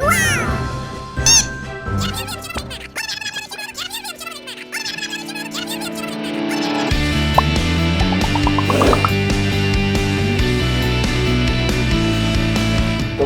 โปร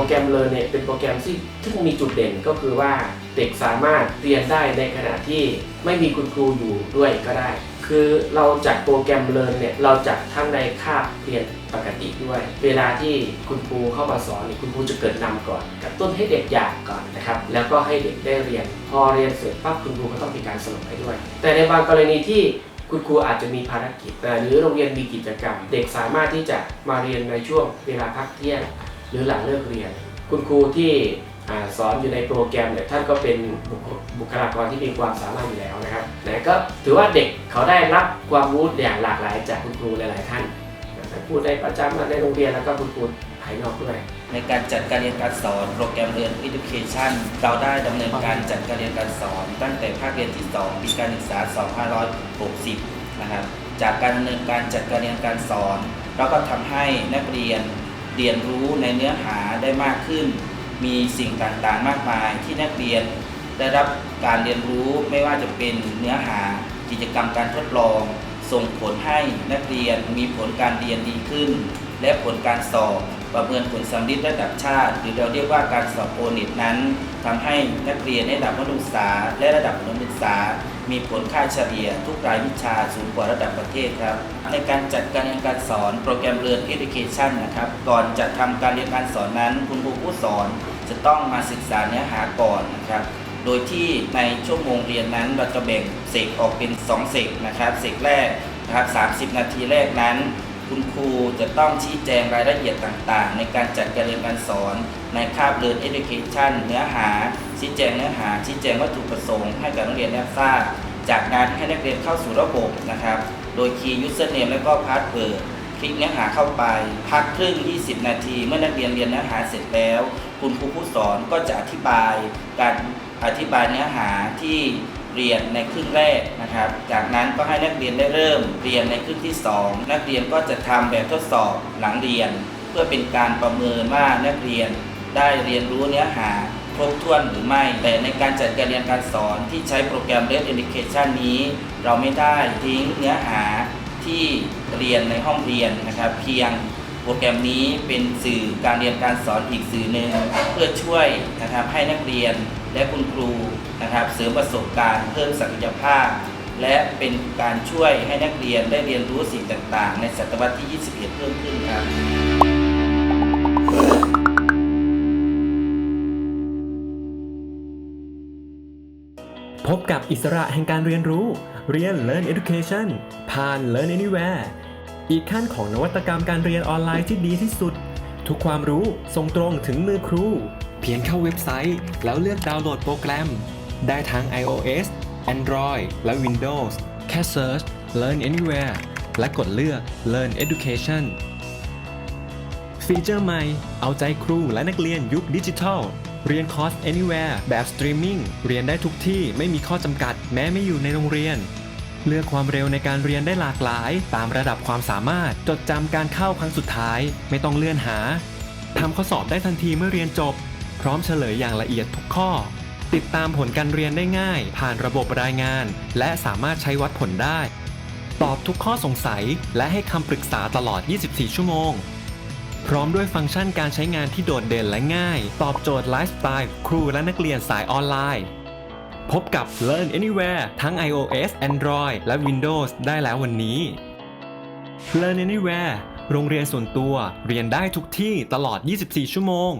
แกรมเลอร์เนี่ยเป็นโปรแกรมที่ที่มีจุดเด่นก็คือว่าเด็กสามารถเรียนได้ในขณะที่ไม่มีคุณครูอยู่ด้วยก็ได้ คือเราจัดโปรแกรมเรียนเนี่ยเราจัดทั้งในคาบเรียนปกติด้วย เวลาที่คุณครูเข้ามาสอนเนี่ยคุณครูจะเกิดนำก่อนกระตุ้นให้เด็กอยากก่อนนะครับแล้วก็ให้เด็กได้เรียน พอเรียนเสร็จปั๊บคุณครูก็ต้องมีการสรุปให้ด้วย แต่ในบางกรณีที่คุณครูอาจจะมีภารกิจหรือโรงเรียนมีกิจกรรม เด็กสามารถที่จะมาเรียนในช่วงเวลาพักเที่ยงหรือหลังเลิกเรียน คุณครูที่ สอนอยู่ในโปรแกรมเนี่ยท่านก็เป็นบุคลากรที่มีความสามารถอยู่แล้วนะครับนะก็ถือว่าเด็กเขาได้รับความรู้อย่างหลากหลายจากคุณครูหลาย ๆ ท่านพูดได้ประจำในโรงเรียนแล้วก็คุณครูภายนอกด้วยในการจัดการเรียนการสอนโปรแกรมเรียน Education เราได้ดำเนินการจัดการเรียนการสอน ตั้งแต่ภาคเรียนที่ 2 ปีการศึกษา 2560 นะครับ จากการดำเนินการจัดการเรียนการสอน เราก็ทำให้นักเรียนเรียนรู้ในเนื้อหาได้มากขึ้น มีสิ่งต่างๆมากมายที่นักเรียนได้รับการเรียนรู้ไม่ว่าจะเป็นเนื้อหากิจกรรมการทดลอง ส่งผลให้นักเรียนมีผลการเรียนดีขึ้น และผลการสอบ ประเมินผลสำลิดระดับชาติ หรือเราเรียกว่าการสอบโอเน็ตนั้นทำให้นักเรียนในระดับมัธยมศึกษา และระดับอุดมศึกษา มีผลค่าเฉลี่ยทุกรายวิชาสูงกว่าระดับประเทศครับ ในการจัดการเรียนการสอนโปรแกรมเรียน Education นะครับ ก่อนจะทำการเรียนการสอนนั้น คุณครูผู้สอนจะต้องมาศึกษาเนื้อหาก่อนนะครับโดยที่ในชั่วโมงเรียนนั้นเราจะแบ่งเซกออกเป็น 2เซกนะครับเซกแรกนะครับ 30 นาทีแรกนั้น คุณครูจะต้องชี้แจงรายละเอียดต่างๆ ในการจัดการเรียนการสอนในคาบเรียน education เนื้อหา ชี้แจงเนื้อหา ชี้แจงวัตถุประสงค์ให้กับนักเรียนได้ทราบ จากนั้นให้นักเรียนเข้าสู่ระบบนะครับ โดยคีย์ username และก็ password คลิกเนื้อหาเข้าไป พักครึ่ง 20 นาที เมื่อนักเรียนเรียนเนื้อหาเสร็จแล้ว คุณครูผู้สอนก็จะอธิบายการอธิบายเนื้อหาที่ เรียนในครึ่งแรกนะครับ จากนั้นก็ให้นักเรียนได้เริ่มเรียนในครึ่งที่ 2 นักเรียนก็จะทำแบบทดสอบหลังเรียน เพื่อเป็นการประเมินว่านักเรียนได้เรียนรู้เนื้อหาครบถ้วนหรือไม่ แต่ในการจัดการเรียนการสอนที่ใช้โปรแกรม Red Education นี้ เราไม่ได้ทิ้งเนื้อหาที่เรียนในห้องเรียนนะครับ เพียง โปรแกรมนี้เป็นสื่อการเรียนการสอนอีกสื่อหนึ่งเพื่อช่วยนะครับให้นักเรียนและคุณครูนะครับเสริมประสบการณ์เพิ่มศักยภาพ และเป็นการช่วยให้นักเรียนได้เรียนรู้สิ่งต่างๆ ในศตวรรษที่ 21 เพิ่มขึ้นครับพบกับอิสระแห่งการเรียนรู้ เรียน Learn Education ผ่าน Learn Anywhere อีกขั้นของนวัตกรรมการเรียนออนไลน์ที่ดีที่สุด ทุกความรู้ส่งตรงถึงมือครู เพียงเข้าเว็บไซต์ แล้วเลือกดาวน์โหลดโปรแกรม ได้ทั้ง iOS Android และ Windows แค่ Search Learn Anywhere และกดเลือก Learn Education ฟีเจอร์ใหม่ เอาใจครูและนักเรียนยุคดิจิทัล เรียนคอร์ส anywhere แบบสตรีมมิ่ง เรียนได้ทุกที่ไม่มีข้อจำกัดแม้ไม่อยู่ในโรงเรียน เลือกความเร็วในการเรียนได้หลากหลาย ตามระดับความสามารถ จดจำการเข้าครั้งสุดท้าย ไม่ต้องเลื่อนหาทำข้อสอบได้ทันทีเมื่อเรียนจบ พร้อมเฉลยอย่างละเอียดทุกข้อ ติดตามผลการเรียนได้ง่าย ผ่านระบบรายงาน และสามารถใช้วัดผลได้ ตอบทุกข้อสงสัย และให้คำปรึกษาตลอด 24 ชั่วโมง พร้อมด้วยฟังก์ชันการใช้งานที่โดดเด่นและง่าย ตอบโจทย์ไลฟ์สไตล์ครูและนักเรียนสายออนไลน์ พบกับ Learn Anywhere ทั้ง iOS Android และ Windows ได้แล้ววันนี้ Learn Anywhere โรงเรียนส่วนตัวเรียนได้ทุกที่ตลอด 24 ชั่วโมง